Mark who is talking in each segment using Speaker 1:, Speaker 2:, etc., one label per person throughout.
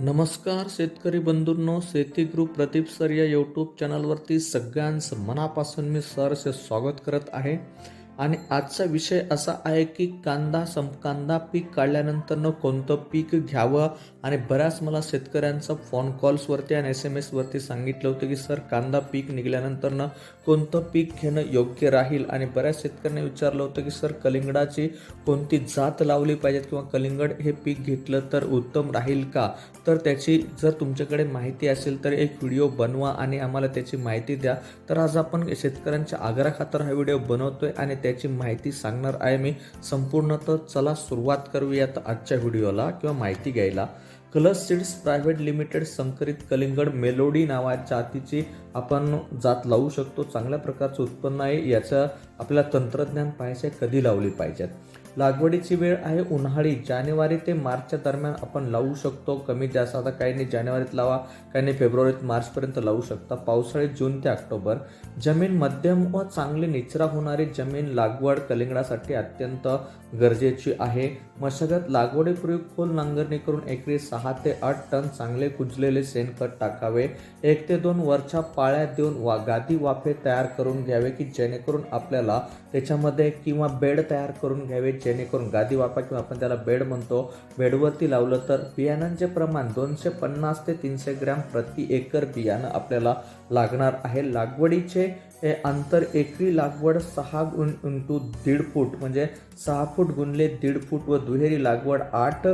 Speaker 1: नमस्कार शेतकरी बंधूंनो शेती ग्रुप प्रदीप सर या यूट्यूब चॅनलवरती सगळ्यांचं मनापासून मी सरसे स्वागत करत आहे. आणि आजचा विषय असा आहे की कांदा सं कांदा पीक काढल्यानंतरनं कोणतं पीक घ्यावं? आणि बऱ्याच मला शेतकऱ्यांचा फोन कॉल्सवरती आणि एस एम एसवरती सांगितलं होतं की सर कांदा पीक निघाल्यानंतरनं कोणतं पीक घेणं योग्य राहील? आणि बऱ्याच शेतकऱ्यांनी विचारलं होतं की सर कलिंगडाची कोणती जात लावली पाहिजेत किंवा कलिंगड हे पीक घेतलं तर उत्तम राहील का? तर त्याची जर तुमच्याकडे माहिती असेल तर एक व्हिडिओ बनवा आणि आम्हाला त्याची माहिती द्या. तर आज आपण शेतकऱ्यांच्या आग्रहाखातर हा व्हिडिओ बनवतोय आणि त्याची माहिती सांगणार आहे मी. संपूर्ण तर चला सुरुवात करूयात आजच्या व्हिडिओला किंवा माहिती घ्यायला. कलर सीड्स प्रायव्हेट लिमिटेड संकरित कलिंगड मेलोडी नावाच्या जातीची आपण जात लावू शकतो. चांगल्या प्रकारचं उत्पन्न आहे. याचं आपल्याला तंत्रज्ञान पाहायचं आहे. कधी लावली पाहिजेत? लागवडीची वेळ आहे उन्हाळी. जानेवारी ते मार्चच्या दरम्यान आपण लावू शकतो. कमी जास्त आता काही नाही. जानेवारीत लावा काही नाही. फेब्रुवारीत मार्चपर्यंत लावू शकता. पावसाळी जून ते ऑक्टोबर. जमीन मध्यम व चांगली निचरा होणारी जमीन लागवड कलिंगडासाठी अत्यंत गरजेची आहे. मशागत लागवडीपूर्वी खोल नांगरणी करून एकरी सहा ते आठ टन चांगले कुजलेले शेणखत टाकावे. एक ते दोन वरच्या पाळ्यात देऊन वा गादी वाफे तयार करून घ्यावे की जेणेकरून आपल्याला त्याच्यामध्ये किंवा बेड तयार करून घ्यावे जेणेकरून गादी वाफा किंवा आपण त्याला बेड म्हणतो बेडवरती लावलं तर बियाणांचे प्रमाण दोनशे पन्नास ते तीनशे ग्रॅम प्रति एकर बियाणं आपल्याला लागणार आहे. लागवडीचे हे अंतर एकरी लागवड सहा गुण इंटू दीड फूट म्हणजे सहा फूट गुणले दीड फूट व दुहेरी लागवड आठ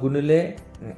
Speaker 1: गुणले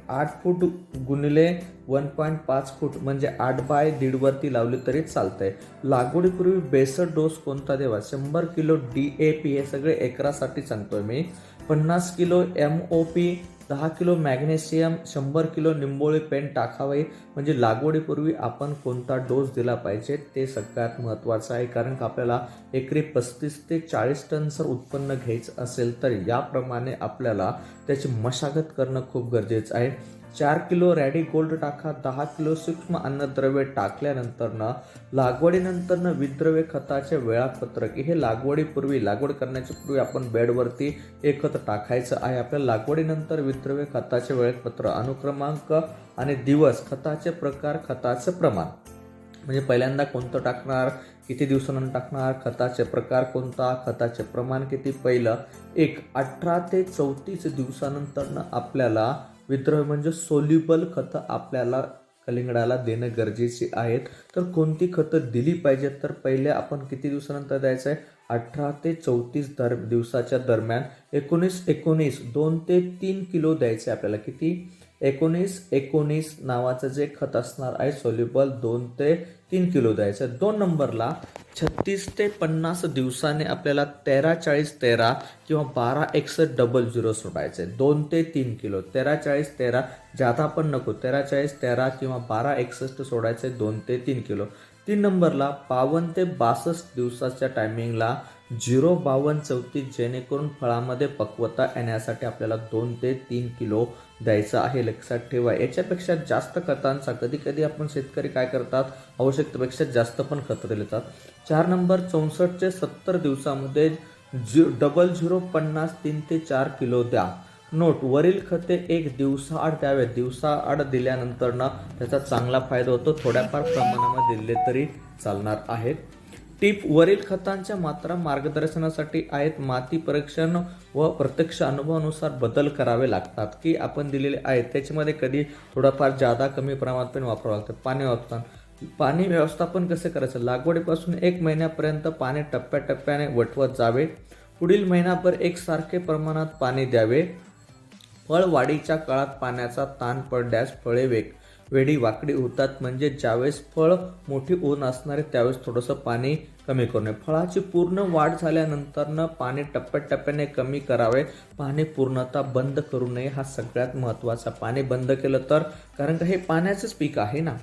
Speaker 1: आठ फूट गुणले वन पॉईंट पाच फूट म्हणजे आठ बाय दीडवरती लावली तरी चालतंय. लागवडीपूर्वी बेसर डोस कोणता द्यावा? शंभर किलो डी ए पी हे सगळे एकरासाठी सांगतोय मी. पन्नास किलो एम ओ पी दहा किलो मॅग्नेशियम शंभर किलो निंबोळी पेन टाकावे. म्हणजे लागवडीपूर्वी आपण कोणता डोस दिला पाहिजे ते सगळ्यात महत्त्वाचं आहे. कारण का आपल्याला एकरी पस्तीस ते चाळीस टन जर उत्पन्न घ्यायचं असेल तर याप्रमाणे आपल्याला त्याची मशागत करणं खूप गरजेचं आहे. चार किलो रॅडी गोल्ड टाका दहा किलो सूक्ष्म अन्नद्रव्ये टाकल्यानंतरनं लागवडीनंतरनं विद्रव्य खताचे वेळापत्रक. हे लागवडीपूर्वी लागवड करण्याच्या पूर्वी आपण बेडवरती एक खत टाकायचं आहे. आपल्या लागवडीनंतर विद्रव्य खताचे वेळापत्र अनुक्रमांक आणि दिवस खताचे प्रकार खताचं प्रमाण. म्हणजे पहिल्यांदा कोणतं टाकणार किती दिवसानंतर टाकणार खताचे प्रकार कोणता खताचे प्रमाण किती पहिलं एक अठरा ते चौतीस दिवसानंतरनं आपल्याला विद्रव्य म्हणजे सोल्युबल खतं आपल्याला कलिंगडाला देणं गरजेचे आहेत. तर कोणती खतं दिली पाहिजेत? तर पहिले आपण किती दिवसानंतर द्यायचं आहे अठरा ते चौतीस दर दिवसाच्या दरम्यान एकोणीस एकोणीस दोन ते तीन किलो द्यायचे आपल्याला. किती? एकोणीस एकोणीस नावाचं जे खत असणार आहे सोल्युबल दोन ते तीन किलो द्यायचं. दोन नंबरला छत्तीस ते पन्नास दिवसाने आपल्याला तेरा चाळीस तेरा किंवा बारा एकसष्ट डबल झिरो सोडायचे. दोन ते तीन किलो. तेरा चाळीस तेरा जादा पण नको. तेरा चाळीस तेरा किंवा बारा एकसष्ट सोडायचे दोन ते तीन किलो. तीन नंबरला बावन्न ते बासष्ट दिवसाच्या टायमिंगला झिरो बावन्न चौतीस जेणेकरून फळामध्ये पक्वता येण्यासाठी आपल्याला दोन ते तीन किलो द्यायचं आहे. लक्षात ठेवा. याच्यापेक्षा जास्त खतांचा कधी कधी आपण शेतकरी काय करतात? आवश्यकतेपेक्षा जास्त पण खतं देतात. चार नंबर चौसष्ट ते सत्तर दिवसामध्ये झि डबल झिरो पन्नास तीन ते चार किलो द्या. नोट. वरील खते एक दिवसाआड द्यावे. दिवसाआड दिल्यानंतर ना त्याचा चांगला फायदा होतो. थोड्याफार प्रमाणामध्ये दिले तरी चालणार आहेत टीप. वरील खतांच्या मात्रा मार्गदर्शनासाठी आहेत. माती परीक्षण व प्रत्यक्ष अनुभवानुसार बदल करावे लागतात. की आपण दिलेले आहेत त्याच्यामध्ये कधी थोडाफार जादा कमी प्रमाणात पण वापरावं लागतं. पाणी वापरताना. पाणी व्यवस्थापन कसं करायचं? लागवडीपासून एक महिन्यापर्यंत पाणी टप्प्याटप्प्याने वटवत जावे. पुढील महिनाभर एकसारखे प्रमाणात पाणी द्यावे. फळवाढीच्या काळात पाण्याचा ताण पडल्यास फळे वेग वेडी वाकडी होतात म्हणजे ज्यावेळेस फळ मोठी ऊन असणारे त्यावेळेस थोडंसं पाणी कमी करू नये फळाची पूर्ण वाढ झाल्यानंतरनं पाणी टप्प्याटप्प्याने कमी करावे. पाणी पूर्णतः बंद करू नये हा सगळ्यात महत्त्वाचा. पाणी बंद केलं तर? कारण का हे पाण्याचंच पीक आहे ना?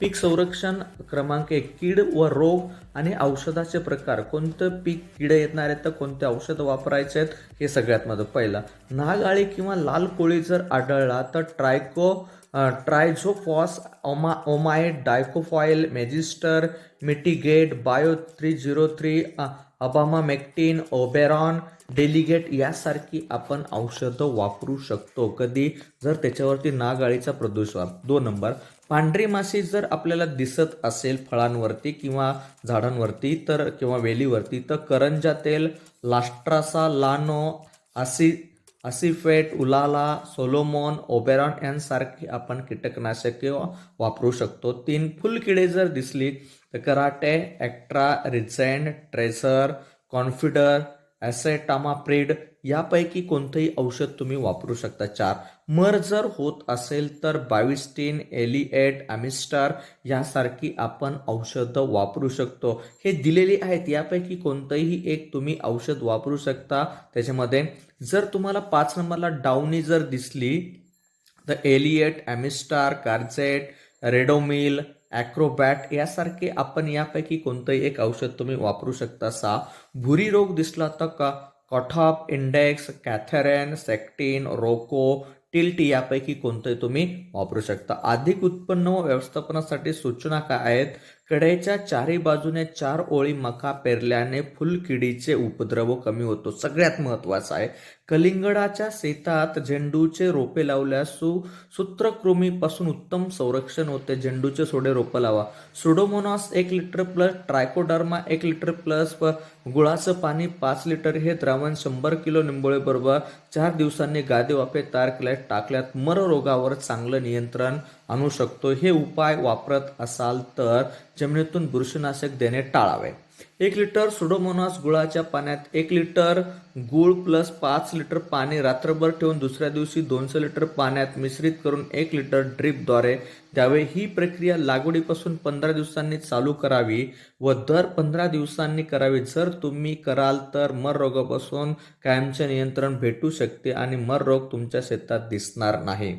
Speaker 1: पीक संरक्षण क्रमांक एक कीड व रोग आणि औषधाचे प्रकार. कोणतं पीक किडे येणार आहेत तर कोणते औषधं वापरायचे आहेत हे सगळ्यात माझं पहिलं. नागाळी किंवा लाल कोळी जर आढळला तर ट्रायको ट्रायझोफॉस ओमा omite dicofol Magister Mitigate bio three zero three abamectin Oberon Delegate यासारखी आपण औषधं वापरू शकतो. कधी? जर त्याच्यावरती नागाळीचा प्रदूषण दोन नंबर. पांढरी माशी जर आपल्याला दिसत असेल फळांवरती किंवा झाडांवरती तर किंवा वेलीवरती तर करंजा तेल लास्ट्रासा लानो असी असिफेट उलाला सोलोमॉन ओबेरॉन यांसारखी आपण कीटकनाशके वापरू शकतो. तीन फुलकिडे जर दिसली तर Karate Actara Regent Tracer Confidor acetamiprid यापैकी कोणतंही औषध तुम्ही वापरू शकता. चार मर जर होत असेल तर बाविस्टीन एलिएट ॲमिस्टार यासारखी आपण औषधं वापरू शकतो. हे दिलेली आहेत. यापैकी कोणतंही एक तुम्ही औषध वापरू शकता. त्याच्यामध्ये जर तुम्हाला पाच नंबरला डाउनी जर दिसली तर एलिएट ॲमिस्टार कार्जेट रेडोमिल ॲक्रोबॅट यासारखे आपण यापैकी कोणतंही एक औषध तुम्ही वापरू शकता. सा भुरी रोग दिसला तर का? कॉटॉप इंडेक्स कॅथेरेन सेक्टिन रोको टिल्टी यापैकी कोणतंही तुम्ही वापरू शकता. अधिक उत्पन्न व व्यवस्थापनासाठी सूचना काय आहेत? कढईच्या चारही बाजूने चार ओळी मका पेरल्याने फुलकिडीचे उपद्रव कमी होतो. सगळ्यात महत्वाचं आहे कलिंगडाच्या शेतात झेंडूचे रोपे लावल्यास सु सूत्रकृमीपासून उत्तम संरक्षण होते. झेंडूचे सोडे रोपं लावा. सुडोमोनॉस एक लिटर प्लस ट्रायकोडर्मा एक लिटर प्लस व गुळाचं पाणी पाच लिटर हे द्रावण शंभर किलो निंबोळेबरोबर चार दिवसांनी गादी वाफे तयार केल्यास टाकल्यात मर रोगावर चांगलं नियंत्रण आणू शकतो. हे उपाय वापरत असाल तर जमिनीतून बुरशीनाशक देणे टाळावे. एक लिटर सुडोमोनास गुळाच्या पाण्यात एक लिटर गुळ प्लस पाच लिटर पाणी रात्रभर ठेवून दुसऱ्या दिवशी दोनशे लिटर पाण्यात मिश्रित करून एक लिटर ड्रीपद्वारे द्यावे. ही प्रक्रिया लागवडीपासून पंधरा दिवसांनी चालू करावी व दर पंधरा दिवसांनी करावी. जर तुम्ही कराल तर मर रोगापासून कायमचे नियंत्रण भेटू शकते आणि मर रोग तुमच्या शेतात दिसणार नाही.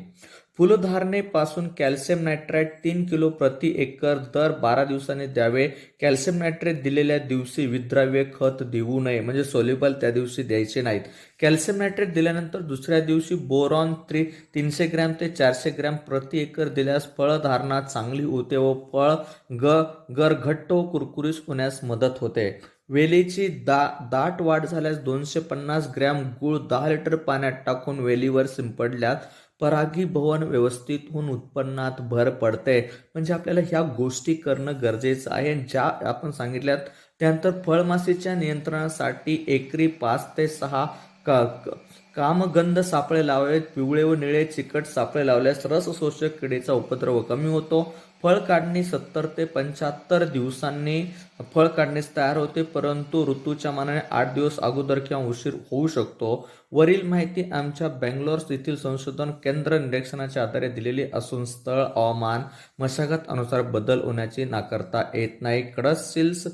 Speaker 1: फुलधारणेपासून कॅल्शियम नायट्राईट तीन किलो प्रति एकर दर बारा दिवसांनी द्यावे. कॅल्शियम नायट्रेट दिलेल्या दिवशी विद्राव्य खत देऊ नये म्हणजे सोल्युबल त्या दिवशी द्यायचे नाहीत. कॅल्शियम नायट्रेट दिल्यानंतर दुसऱ्या दिवशी बोरॉन थ्री तीनशे ग्रॅम ते चारशे ग्रॅम प्रति एकर दिल्यास फळधारणा चांगली होते व फळ ग गर घट्ट व कुरकुरीत होण्यास मदत होते. वेलीची दा दाट वाढ झाल्यास दोनशे पन्नास ग्रॅम गूळ दहा लिटर पाण्यात टाकून वेलीवर शिंपडल्यास परागीभवन व्यवस्थित होऊन उत्पन्नात भर पडते. म्हणजे आपल्याला ह्या गोष्टी करणं गरजेचं आहे. ज्या आपण सांगितल्यात त्यानंतर फळमाशीच्या नियंत्रणासाठी एकरी पाच ते सहा का क- कामगंध सापळे लावावेत पिवळे व निळे चिकट सापळे लावल्यास रस शोषक किडीचा उपद्रव कमी होतो. फळ काढणी सत्तर ते पंच्याहत्तर दिवसांनी फळ काढणीस तयार होते परंतु ऋतूच्या मानाने आठ दिवस अगोदर किंवा उशीर होऊ शकतो. वरील माहिती आमच्या बेंगलोर येथील संशोधन केंद्र निरीक्षणाच्या आधारे दिलेली असून स्थळ हवामान मशागत अनुसार बदल होण्याची नाकारता येत नाही. कडस सिल्स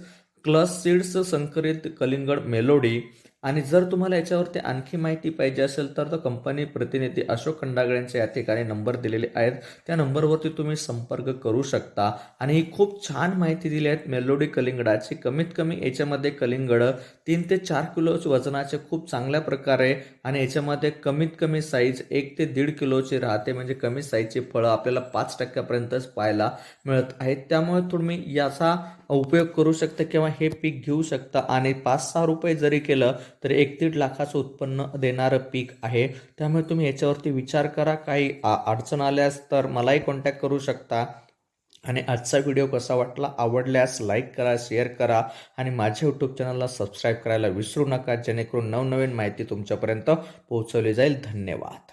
Speaker 1: क्लस सीड्स संकरित कलिंगड मेलोडी आणि जर तुम्हाला याच्यावरती आणखी माहिती पाहिजे असेल तर तो कंपनी प्रतिनिधी अशोक खंडागळे यांचे या ठिकाणी नंबर दिलेले आहेत. त्या नंबरवरती तुम्ही संपर्क करू शकता. आणि ही खूप छान माहिती दिली आहेत मेलोडी कलिंगडाची. कमीत कमी याच्यामध्ये कलिंगड तीन ते चार किलो वजनाचे खूप चांगल्या प्रकारे आणि याच्यामध्ये कमीत कमी साईज एक ते दीड किलोची राहते. म्हणजे कमी साईजची फळं आपल्याला पाच टक्क्यापर्यंतच पाहायला मिळत आहेत. त्यामुळे तुम्ही याचा उपयोग करू शकता किंवा हे पीक घेऊ शकता. आणि पाच सहा रुपये जरी केलं तर एक दीड लाखाचं उत्पन्न देणारं पीक आहे. त्यामुळे तुम्ही याच्यावरती विचार करा. काही आ- अडचण आल्यास तर मलाही कॉन्टॅक्ट करू शकता. आणि आजचा व्हिडिओ कसा वाटला आवडल्यास लाईक करा शेअर करा आणि माझ्या यूट्यूब चॅनलला सबस्क्राईब करायला विसरू नका. जेणेकरून नवनवीन माहिती तुमच्यापर्यंत पोहोचवली जाईल. धन्यवाद.